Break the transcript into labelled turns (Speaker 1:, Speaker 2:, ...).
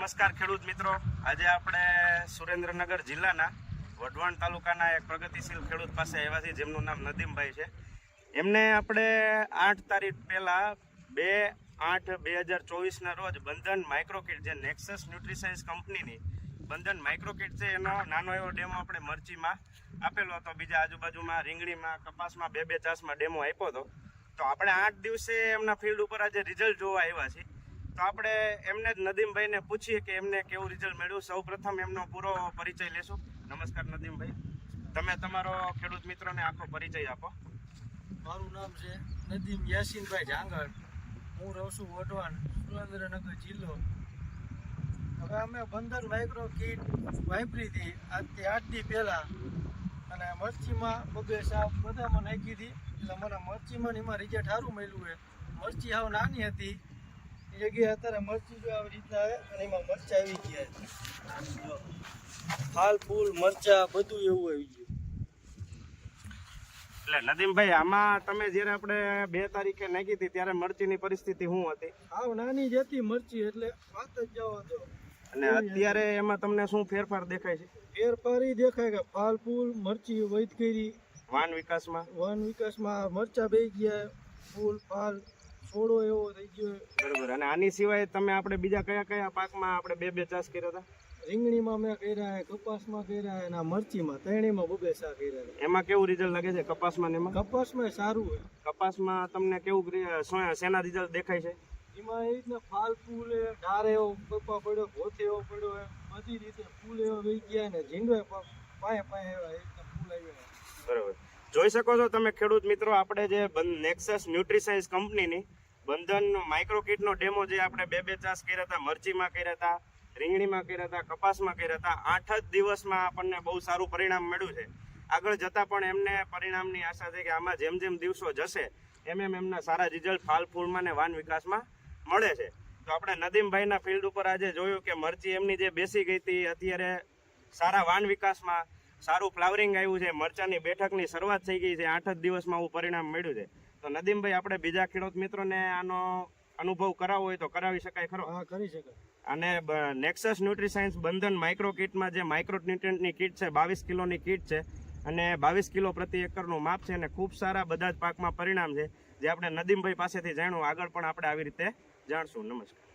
Speaker 1: નમસ્કાર ખેડૂત મિત્રો. આજે આપણે સુરેન્દ્રનગર જિલ્લાના વઢવાણ તાલુકાના એક પ્રગતિશીલ ખેડૂત પાસે આવ્યા છે જેમનું નામ નદીમભાઈ છે. એમને આપણે આઠ તારીખ પહેલાં બે આઠ બે હજાર ચોવીસના રોજ બંધન માઇક્રોકિટ જે નેક્સસ ન્યુટ્રીસાઇન્સ કંપનીની બંધન માઇક્રોકિટ છે, એનો નાનો એવો ડેમો આપણે મરચીમાં આપેલો હતો. બીજા આજુબાજુમાં રીંગણીમાં, કપાસમાં, બે બે ચાસમાં ડેમો આપ્યો હતો. તો આપણે આઠ દિવસે એમના ફિલ્ડ ઉપર આજે રિઝલ્ટ જોવા આવ્યા છીએ. તો આપણે એમને જ નદીમભાઈને પૂછીએ કે એમને કેવું રિઝલ્ટ મળ્યું. સૌ પ્રથમ એમનો પૂરો પરિચય લેશું. નમસ્કાર નદીમભાઈ. તમે તમારો ખેડૂત મિત્રોને આખો પરિચય આપો.
Speaker 2: મારું નામ છે નદીમ યાસીનભાઈ ઝાંગર હું રહું છું વઢવાણ, સુરેન્દ્રનગર જિલ્લો. હવે અમે બંધન માઇક્રો કીટ વાપરી હતી. આજથી આઠ પહેલાં. અને મરચીમાં બબે સાફ બધામાં નાખી હતી. એટલે મને મરચીમાં એમાં રિઝલ્ટ સારું મળ્યું છે. મરચી હાવ નાની હતી. જગ્યાએ અત્યારે મરચી જો આવી રીતના આવે અને એમાં મરચા આવી ગયા. ફાલ ફૂલ મરચા બધું એવું આવી ગયું.
Speaker 1: એટલે નદીમભાઈ આમાં તમે જ્યારે આપણે બે તારીખે નાખી હતી ત્યારે મરચીની પરિસ્થિતિ શું હતી?
Speaker 2: આવ નાની જ હતી મરચી એટલે વાત જ જવા દો.
Speaker 1: અને અત્યારે એમાં તમને શું ફેરફાર દેખાય છે?
Speaker 2: ફેરફારી દેખાય કે ફાલ ફૂલ મરચી વૈદ કરી.
Speaker 1: વાન વિકાસમાં?
Speaker 2: વાન વિકાસમાં મરચા બે ગયા ફૂલ ફાલ છોડો એવો થઈ ગયો.
Speaker 1: આની સિવાય તમે આપણે બીજા કયા કયા પાકમાં આપણે બે બે ચાસ કર્યા હતા?
Speaker 2: રીંગણીમાં મેં કર્યા કપાસમાં કર્યા એના મરચીમાં ત્રણેયમાં બબે શા કર્યા.
Speaker 1: એમાં કેવું રિઝલ્ટ લાગે છે કપાસમાં એમાં?
Speaker 2: કપાસમાં સારું હોય.
Speaker 1: કપાસમાં તમને કેવું શેના રિઝલ્ટ દેખાય છે?
Speaker 2: એમાં એ રીતના ફાલ ફૂલ ડારે એવો કપા પડ્યો ભોથે એવો પડ્યો હે બધી રીતે ફૂલ એવા વહી ગયા ને ઝીંડો પાયે પાયે એવા એ રીતના ફૂલ આવ્યા
Speaker 1: બરોબર. જોઈ શકો છો તમે ખેડૂત મિત્રો આપણે જે નેક્સસ ન્યુટ્રીસાઇન્સ કંપનીની બંધન માઇક્રો કિટનો ડેમો જે આપણે બે બે ચાસ કર્યા હતા, મરચીમાં કર્યા હતા, રીંગણીમાં કર્યા હતા, કપાસમાં કર્યા હતા, આઠ જ દિવસમાં આપણને બહુ સારું પરિણામ મળ્યું છે. આગળ જતાં પણ એમને પરિણામની આશા છે કે આમાં જેમ જેમ દિવસો જશે, એમ એમ એમના સારા રિઝલ્ટ ફાલ ફૂલમાં ને વાન વિકાસમાં મળે છે. તો આપણે નદીમભાઈના ફિલ્ડ ઉપર આજે જોયું કે મરચી એમની જે બેસી ગઈ હતી, અત્યારે સારા વાન વિકાસમાં સારું ફ્લાવરિંગ આવ્યું છે, મરચાની બેઠકની શરૂઆત થઈ ગઈ છે, આઠ જ દિવસમાં આવું પરિણામ મળ્યું છે. તો નદીમભાઈ આપણે બીજા ખેડૂત મિત્રોને આનો અનુભવ કરાવવો હોય તો કરાવી શકાય ખરો?
Speaker 2: હા કરી શકાય.
Speaker 1: અને નેક્સસ ન્યુટ્રીસાયન્સ બંધન માઇક્રો કિટમાં જે માઇક્રો ન્યુટ્રન્ટની કિટ છે બાવીસ કિલોની કિટ છે અને બાવીસ કિલો પ્રતિ એકરનું માપ છે અને ખૂબ સારા બધા જ પાકમાં પરિણામ છે જે આપણે નદીમભાઈ પાસેથી જાણ્યું. આગળ પણ આપણે આવી રીતે જાણશું. નમસ્કાર.